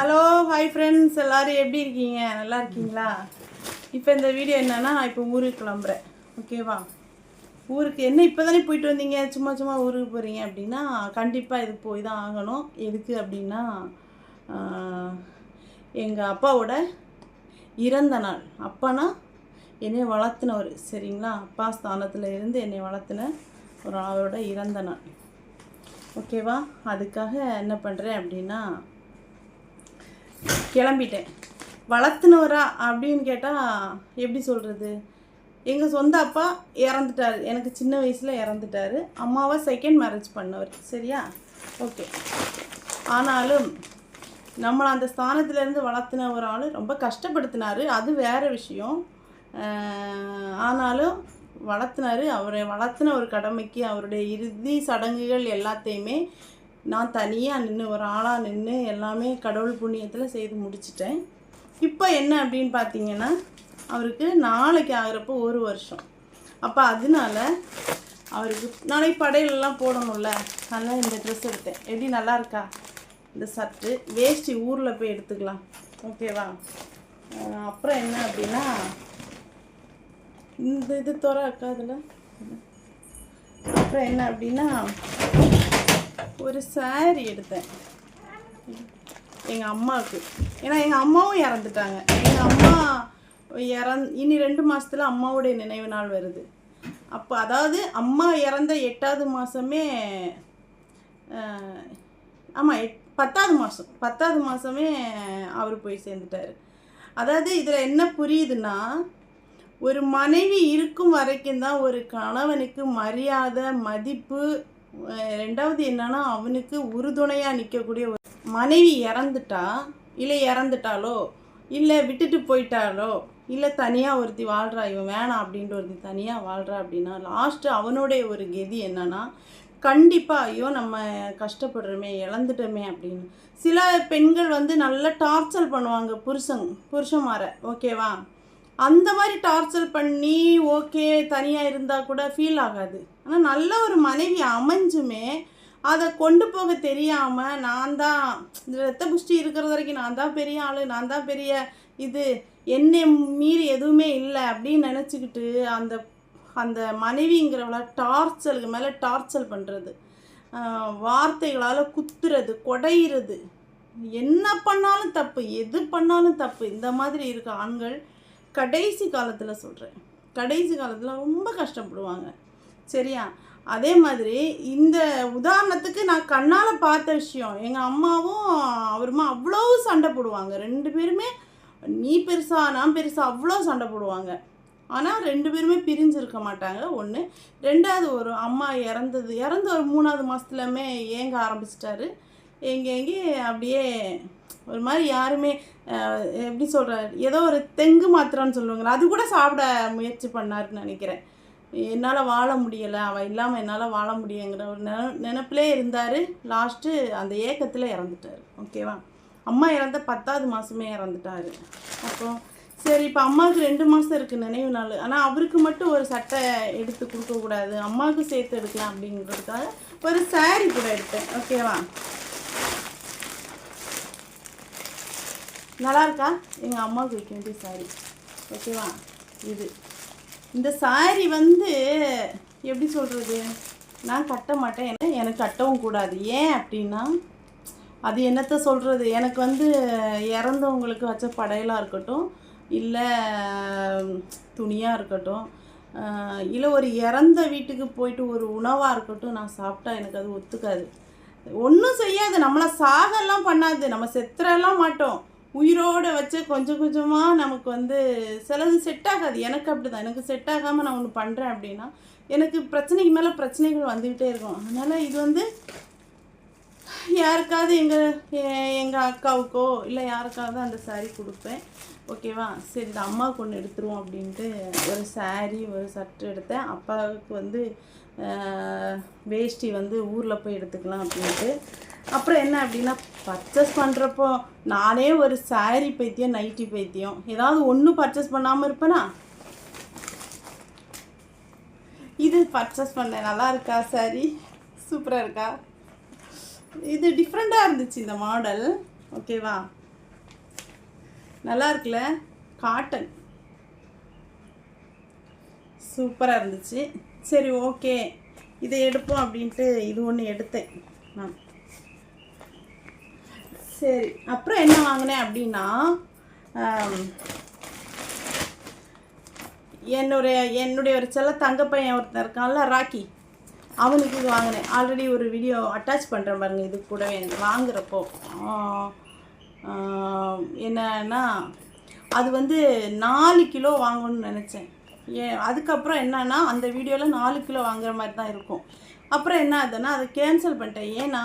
Hello hi friends எல்லாரும் எப்படி இருக்கீங்க? நல்லா இருக்கீங்களா? இப்போ இந்த வீடியோ என்னன்னா இப்போ ஊருக்கு கிளம்புறேன். ஓகேவா ஊருக்கு என்ன இப்போ தானே போயிட்டு வந்தீங்க? சும்மா சும்மா ஊருக்கு போகிறீங்க அப்படின்னா கண்டிப்பாக இது போய் தான் ஆகணும். எதுக்கு அப்படின்னா எங்கள் அப்பாவோட இறந்த நாள். அப்பானா என்னை வளர்த்துனவர். சரிங்களா? அப்பா ஸ்தானத்தில் இருந்து என்னை வளர்த்துன ஒரு ஆளோட இறந்த நாள். ஓகேவா அதுக்காக என்ன பண்ணுறேன் அப்படின்னா கிளம்பிட்டேன். வளர்த்துனவரா அப்படின்னு கேட்டால் எப்படி சொல்கிறது எங்கள் சொந்த அப்பா இறந்துட்டார். எனக்கு சின்ன வயசில் இறந்துட்டார். அம்மாவை செகண்ட் மேரேஜ் பண்ணவர். சரியா? ஓகே ஆனாலும் நம்மளை அந்த ஸ்தானத்துலேருந்து வளர்த்துன ஒரு ஆள் ரொம்ப கஷ்டப்படுத்தினார். அது வேறு விஷயம். ஆனாலும் வளர்த்துனார். அவரை வளர்த்துன ஒரு கடமைக்கு அவருடைய இறுதி சடங்குகள் எல்லாத்தையுமே நான் தனியாக நின்று ஒரு ஆளாக நின்று எல்லாமே கடவுள் புண்ணியத்தில் செய்து முடிச்சிட்டேன். இப்போ என்ன அப்படின்னு பார்த்தீங்கன்னா அவருக்கு நாளைக்கு ஆகிறப்போ ஒரு வருஷம். அப்போ அதனால அவருக்கு நாளைக்கு படையிலலாம் போடணும்ல அதனால் இந்த ட்ரெஸ் எடுத்தேன். எப்படி நல்லா இருக்கா? இந்த சர்ட்டு வேஷ்டி ஊரில் போய் எடுத்துக்கலாம். ஓகேவா அப்புறம் என்ன அப்படின்னா இந்த இது துறை அக்கா அப்புறம் என்ன அப்படின்னா ஒரு சாரி எடுத்தேன். எங்கள் அம்மாவுக்கு. ஏன்னா எங்கள் அம்மாவும் இறந்துட்டாங்க. எங்கள் அம்மா இறந் இனி ரெண்டு மாதத்தில் அம்மாவுடைய நினைவு நாள் வருது. அப்போ அதாவது அம்மா இறந்த எட்டாவது மாதமே ஆமாம் எட் பத்தாவது மாதம் பத்தாவது மாதமே அவர் போய் சேர்ந்துட்டாரு. அதாவது இதில் என்ன புரியுதுன்னா ஒரு மனைவி இருக்கும் வரைக்கும் தான் ஒரு கணவனுக்கு மரியாதை மதிப்பு ரெண்டாவது என்னன்னா அவனுக்கு உறுதுணையாக நிற்கக்கூடிய ஒரு மனைவி இறந்துட்டா இல்லை இறந்துட்டாலோ இல்லை விட்டுட்டு போயிட்டாலோ இல்லை தனியாக ஒருத்தி வாழ்கிறா இவன் வேணாம் அப்படின்ட்டு ஒருத்தி தனியாக வாழ்கிறா அப்படின்னா லாஸ்ட்டு அவனுடைய ஒரு கெதி என்னன்னா கண்டிப்பாக ஐயோ நம்ம கஷ்டப்படுறோமே இழந்துட்டோமே அப்படின்னு. சில பெண்கள் வந்து நல்லா டார்ச்சர் பண்ணுவாங்க புருஷன் புருஷன்மாரை ஓகேவா அந்த மாதிரி டார்ச்சர் பண்ணி ஓகே தனியாக இருந்தால் கூட ஃபீல் ஆகாது. ஆனால் நல்ல ஒரு மனைவி அமைஞ்சுமே அதை கொண்டு போக தெரியாமல் நான் தான் இந்த ரத்த புஷ்டி இருக்கிறது வரைக்கும் நான் தான் பெரிய ஆள் நான் தான் பெரிய இது என்னை மீறி எதுவுமே இல்லை அப்படின்னு நினச்சிக்கிட்டு அந்த அந்த மனைவிங்கிறவள டார்ச்சலுக்கு மேலே டார்ச்சல் பண்ணுறது வார்த்தைகளால் குத்துறது கொடையிறது. என்ன பண்ணாலும் தப்பு எது பண்ணாலும் தப்பு இந்த மாதிரி இருக்க ஆண்கள் கடைசி காலத்தில் சொல்கிறேன் கடைசி காலத்தில் ரொம்ப கஷ்டப்படுவாங்க. சரியா? அதே மாதிரி இந்த உதாரணத்துக்கு நான் கண்ணால் பார்த்த விஷயம். எங்கள் அம்மாவும் அவருமா அவ்வளோ சண்டை போடுவாங்க. ரெண்டு பேருமே நீ பெருசா நான் பெருசா அவ்வளோ சண்டை போடுவாங்க. ஆனால் ரெண்டு பேருமே பிரிஞ்சிருக்க மாட்டாங்க. ஒன்று ரெண்டாவது ஒரு அம்மா இறந்தது இறந்த ஒரு மூணாவது மாதத்துலமே ஏங்க ஆரம்பிச்சிட்டாரு. எங்கே எங்கே அப்படியே ஒரு மாதிரி யாருமே எப்படி சொல்கிறார் ஏதோ ஒரு தெங்கு மாத்திரம்னு சொல்லுவாங்களா அது கூட சாப்பிட முயற்சி பண்ணாருன்னு நினைக்கிறேன். என்னால் வாழ முடியலை. அவள் இல்லாமல் என்னால் வாழ முடியுங்கிற ஒரு நின நினப்பிலே இருந்தார். லாஸ்ட்டு அந்த ஏக்கத்தில் இறந்துட்டார். ஓகேவா அம்மா இறந்த பத்தாவது மாதமே இறந்துட்டார். அப்போ சரி இப்போ அம்மாவுக்கு ரெண்டு மாதம் இருக்குது நினைவு நாள். ஆனால் அவருக்கு மட்டும் ஒரு சட்டை எடுத்து கொடுக்கக்கூடாது அம்மாவுக்கு சேர்த்து எடுக்கலாம் அப்படிங்கிறதுக்காக ஒரு சாரி கூட எடுத்தேன். ஓகேவா நல்லா இருக்கா? எங்கள் அம்மாவுக்கு வைக்க வேண்டிய சாரி ஓகேவா இது. இந்த சாரி வந்து எப்படி சொல்கிறது நான் கட்ட மாட்டேன். ஏன்னா எனக்கு கட்டவும் கூடாது. ஏன் அப்படின்னா அது என்னத்தை சொல்கிறது எனக்கு வந்து இறந்தவங்களுக்கு வச்ச படையலாக இருக்கட்டும் இல்லை துணியாக இருக்கட்டும் இல்லை ஒரு இறந்த வீட்டுக்கு போயிட்டு ஒரு உணவாக இருக்கட்டும் நான் சாப்பிட்டா எனக்கு அது ஒத்துக்காது. ஒன்றும் செய்யாது. நம்மளை சாகெல்லாம் பண்ணாது. நம்ம செத்துறெல்லாம் மாட்டோம். உயிரோட வச்சு கொஞ்சம் கொஞ்சமாக நமக்கு வந்து சிலது செட் ஆகாது. எனக்கு அப்படி தான் எனக்கு செட் ஆகாமல் நான் ஒன்று பண்ணுறேன் அப்படின்னா எனக்கு பிரச்சனைக்கு மேலே பிரச்சனைகள் வந்துக்கிட்டே இருக்கும். அதனால் இது வந்து யாருக்காவது எங்கள் எங்கள் அக்காவுக்கோ இல்லை யாருக்காவது அந்த சாரீ கொடுப்பேன். ஓகேவா சரி இந்த அம்மாவுக்கு ஒன்று எடுத்துருவோம் அப்படின்ட்டு ஒரு சாரீ ஒரு சட்டை எடுத்தேன். அப்பாவுக்கு வந்து வேஷ்டி வந்து ஊரில் போய் எடுத்துக்கலாம் அப்படின்ட்டு அப்புறம் என்ன அப்படின்னா பர்ச்சேஸ் பண்ணுறப்போ நானே ஒரு சாரீ பைத்தியம் நைட்டி பைத்தியம். ஏதாவது ஒன்றும் பர்ச்சேஸ் பண்ணாமல் இருப்பேனா? இது பர்ச்சேஸ் பண்ணேன் நல்லா இருக்கா சாரி சூப்பராக இருக்கா? இது டிஃப்ரெண்ட்டாக இருந்துச்சு இந்த மாடல் ஓகேவா நல்லா இருக்குல்ல? காட்டன் சூப்பராக இருந்துச்சு. சரி ஓகே இதை எடுப்போம் அப்படின்ட்டு இது ஒன்று எடுத்தேன். நான் சரி. அப்புறம் என்ன வாங்கினேன் அப்படின்னா என்னுடைய என்னுடைய ஒரு செல்ல தங்க பையன் ஒருத்தன் இருக்கான்ல ராக்கி. அவனுக்கு இது வாங்கினேன். ஆல்ரெடி ஒரு வீடியோ அட்டாச் பண்ணுறேன் பாருங்க இது கூடவே வாங்குறப்போ. என்னன்னா அது வந்து நாலு கிலோ வாங்கணும்னு நினச்சேன். ஏன் அதுக்கப்புறம் என்னன்னா அந்த வீடியோவில் நாலு கிலோ வாங்குற மாதிரி தான் இருக்கும். அப்புறம் என்ன ஆகுதுன்னா அதை கேன்சல் பண்ணிட்டேன். ஏன்னா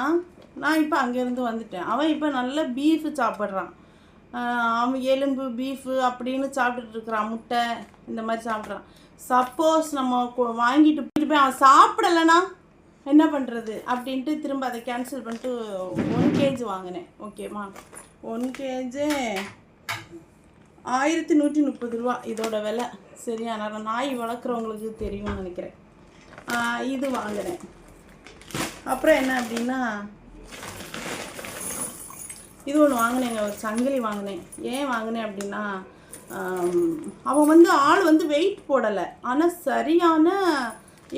நான் இப்போ அங்கேருந்து வந்துட்டேன். அவன் இப்போ நல்ல பீஃபு சாப்பிட்றான். அவன் எலும்பு பீஃபு அப்படின்னு சாப்பிட்டுட்டு இருக்கிறான். முட்டை இந்த மாதிரி சாப்பிட்றான். சப்போஸ் நம்ம கொ- வாங்கிட்டு போயிட்டு போய் அவன் சாப்பிடலைன்னா என்ன பண்ணுறது அப்படின்ட்டு திரும்ப அதை கேன்சல் பண்ணிட்டு ஒன் கேஜி வாங்கினேன். ஓகேம்மா ஒன் கேஜி ஆயிரத்தி நூற்றி முப்பது ரூபா. இதோட விலை. சரியா? நான் நாய் வளர்க்குறவங்களுக்கு தெரியும்னு நினைக்கிறேன். இது வாங்கினேன். அப்புறம் என்ன அப்படின்னா இது ஒன்று வாங்கினேங்க ஒரு சங்கிலி வாங்கினேன். ஏன் வாங்கினேன் அப்படின்னா அவன் வந்து ஆள் வந்து வெயிட் போடலை. ஆனால் சரியான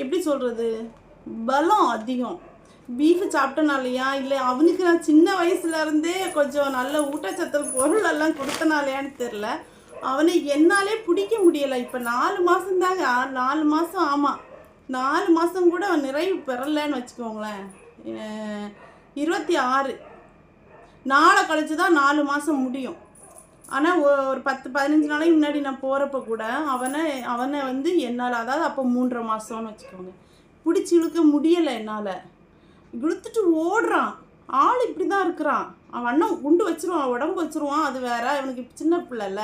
எப்படி சொல்கிறது பலம் அதிகம். பீஃப் சாப்பிட்டனாலையா இல்லை அவனுக்கு நான் சின்ன வயசுலேருந்தே கொஞ்சம் நல்ல ஊட்டச்சத்து பொருள் எல்லாம் கொடுத்தனாலையான்னு தெரில அவனை என்னாலே பிடிக்க முடியலை. இப்போ நாலு மாதம் தாங்க நாலு மாதம் ஆமாம் நாலு மாதம் கூட அவன் நிறைவு பெறலைன்னு வச்சுக்கோங்களேன். இருபத்தி ஆறு. நாளை கழிச்சு தான் நாலு மாதம் முடியும். ஆனால் ஒரு பத்து பதினஞ்சு நாளைக்கு முன்னாடி நான் போகிறப்ப கூட அவனை அவனை வந்து என்னால் அதாவது அப்போ மூன்றரை மாதம்னு வச்சுக்கோங்க. பிடிச்சி இழுக்க முடியலை என்னால். இழுத்துட்டு ஓடுறான். ஆள் இப்படி தான் இருக்கிறான். அவன் அண்ணன் குண்டு வச்சிருவான் உடம்பு வச்சிருவான் அது வேற அவனுக்கு சின்ன பிள்ளைல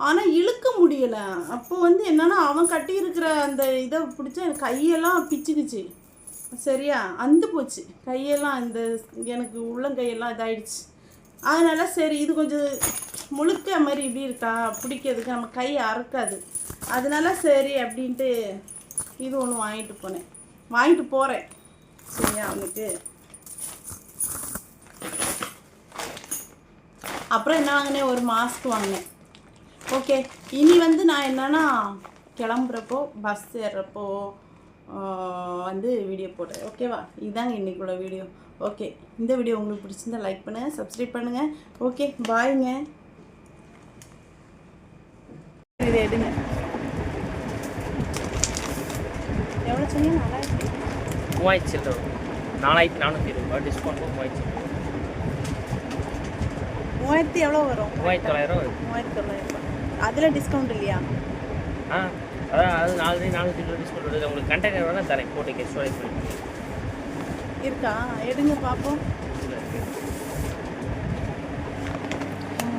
ஆனால் இழுக்க முடியலை. அப்போ வந்து என்னன்னா அவன் கட்டி இருக்கிற அந்த இதை பிடிச்சா எனக்கு கையெல்லாம் பிச்சுக்குச்சு. சரியா? அந்து போச்சு. கையெல்லாம் இந்த எனக்கு உள்ளங்கையெல்லாம் இதாயிடுச்சு. அதனால் சரி இது கொஞ்சம் முழுக்க மாதிரி இப்படி இருக்கா? பிடிக்கிறதுக்கு நம்ம கை அறுக்காது. அதனால சரி அப்படின்ட்டு இது ஒன்று வாங்கிட்டு போனேன். வாங்கிட்டு போகிறேன் சரியா அவனுக்கு? அப்புறம் என்ன வாங்கினேன்? ஒரு மாஸ்க் வாங்கினேன். ஓகே இனி வந்து நான் என்னன்னா கிளம்புறப்போ பஸ் ஏறுறப்போ வந்து வீடியோ போடுறேன் ஓகேவா இதுதாங்க இன்னைக்குள்ள வீடியோ ஓகே இந்த வீடியோ உங்களுக்கு பிடிச்சிருந்தா லைக் பண்ணுங்கள் சப்ஸ்கிரைப் பண்ணுங்கள் ஓகே பாய்ங்க இதை எடுங்க. எவ்வளோ சொன்னீங்க? நாலாயிரத்தி மூவாயிரத்தி சில்லற. வரும். நாலாயிரத்தி நானூற்றி இருபது ரூபா டிஸ்கவுண்ட் மூவாயிரத்தி. மூவாயிரத்தி எவ்வளோ வரும்? மூவாயிரத்தி தொள்ளாயிரம் மூவாயிரத்தி தொள்ளாயிரம் அதில் டிஸ்கவுண்ட் இல்லையா? ஆ. அதான் அது நாலு நானூற்றி இருபது டிஸ்கவுண்ட் வருது உங்களுக்கு கண்டெய்னர் வேணால் தரேன். போட்டு ஸ்டோரேஜ் பண்ணி இருக்கா? எடுங்க பார்ப்போம்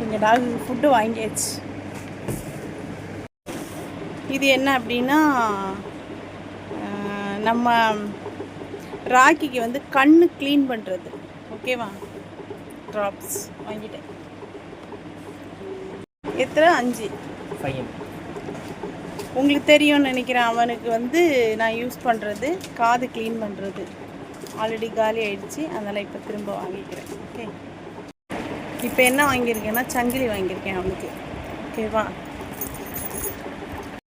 இங்கே டாக் ஃபுட்டு வாங்கியாச்சு. இது என்ன அப்படின்னா நம்ம ராக்கிக்கு வந்து கண்ணு க்ளீன் பண்ணுறது ஓகேவா ட்ராப்ஸ் வாங்கிட்டேன். எத்தனை? அஞ்சு. ஃபைவ் உங்களுக்கு தெரியும்னு நினைக்கிறேன் அவனுக்கு வந்து நான் யூஸ் பண்ணுறது காது க்ளீன் பண்ணுறது ஆல்ரெடி காலி ஆயிடுச்சு அதனால் இப்போ திரும்ப வாங்கிக்கிறேன். ஓகே இப்போ என்ன வாங்கியிருக்கேன்னா சங்கிலி வாங்கியிருக்கேன் அவனுக்கு. ஓகேவா